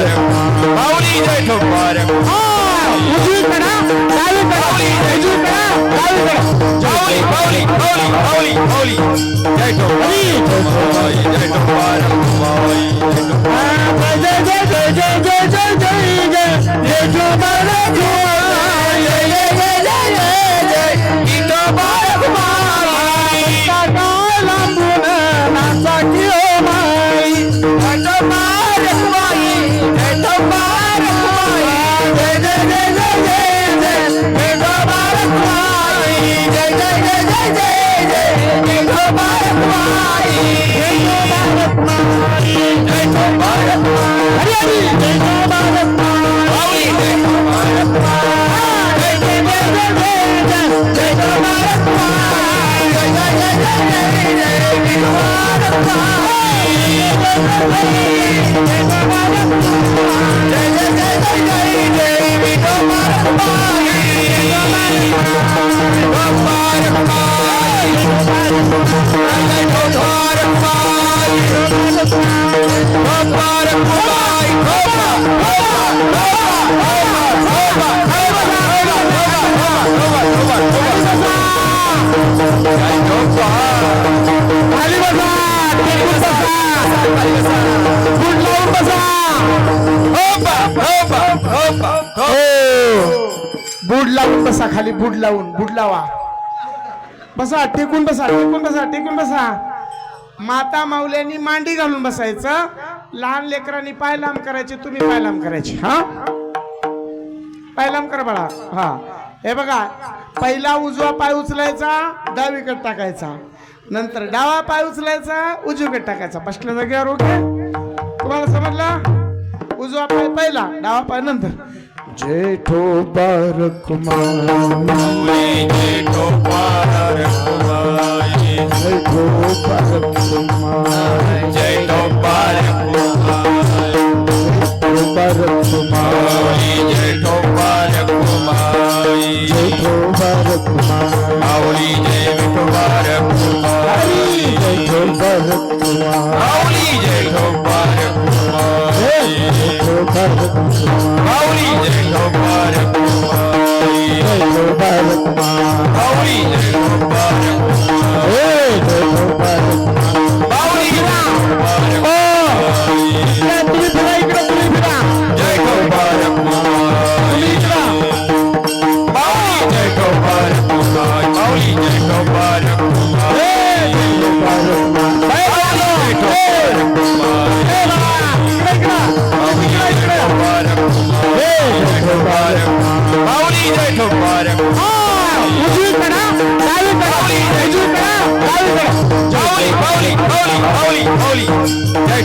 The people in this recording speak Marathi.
Vambora! Paulinho, vai, vambora! Paulinho, Paulinho, Paulinho, Paulinho, Paulinho, Paulinho, Paulinho, Paulinho, Paulinho, Thank you. बूट लावून बसा खाली बूट लावून बूट लावा. बसा टेकून बसा टेकून बसा टेकून बसा. माता माऊल्यांनी मांडी घालून बसायचं. लहान लेकरांनी पाय लांब करायचे तुम्ही पाय लांब करायचे हा? पाय लांब करा बाळा हा. हे बघा पहिला उजवा पाय उचलायचा डावीकडे टाकायचा. नंतर डावा पाय उचलायचा उजवीकडे टाकायचा. बसल्या जागेवर ओके? तुम्हाला समजलं? उजवा पाय पहिला डावा पाय नंतर. जेठो बारकुमारी। जेठो बारकुमारी। जेठो बारकुमारी। जेठो बारकुमारी। जेठो बारकुमारी जेठो बारकुमारी। जेठो बारकुमारी जेठो जेठो